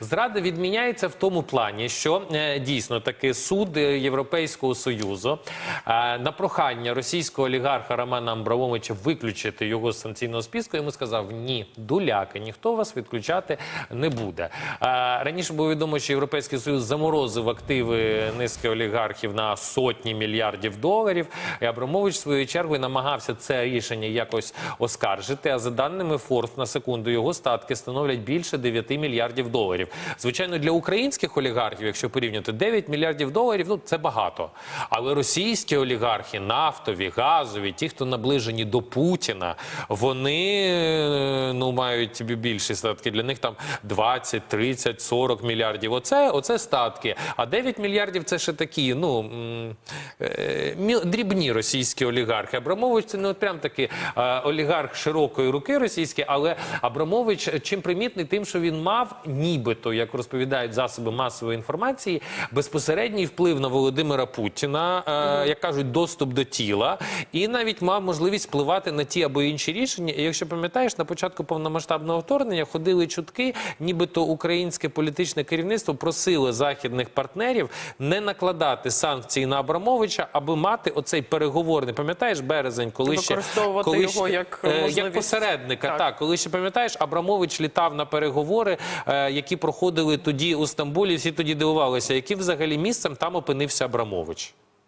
Зрада відміняється в тому плані, що е, дійсно таки суд е, Європейського союзу е, на прохання російського олігарха Романа Амбрамовича виключити його з санкційного списку йому сказав: ні, дуляки, ніхто вас відключати не буде. Раніше було відомо, що Європейський союз заморозив активи низки олігархів на сотні мільярдів доларів. І Абрамович в свою чергу намагався це рішення якось оскаржити. А за даними Forbes, на секунду його статки становлять більше 9 мільярдів доларів. Звичайно, для українських олігархів, якщо порівняти 9 мільярдів доларів, ну це багато. Але російські олігархи, нафтові, газові, ті, хто наближені до Путіна, вони е, ну мають більші статки. Для них там 20, 30, 40 мільярдів. Оце, оце статки. А 9 мільярдів це ще такі, ну е, дрібні російські олігархи. Абрамович це не от прям таки е, олігарх широкої руки російський, але Абрамович чим примітний, тим, що він мав нібито, як розповідають засоби масової інформації, безпосередній вплив на Володимира Путіна, е, як кажуть, доступ до тіла, і навіть мав можливість впливати на ті або інші рішення. І якщо пам'ятаєш, на початку повномасштабного вторгнення ходили чутки, нібито українське політичне керівництво просило західних партнерів не накладати санкції на Абрамовича, аби мати оцей переговорний. Пам'ятаєш березень, коли ще Використовувати коли його ще, як е, як посередника. Так. Так. коли ще пам'ятаєш, Абрамович літав на переговори, е, які проходили тоді у Стамбулі. Всі тоді дивувалися, яким взагалі місцем там опинився Абрамович.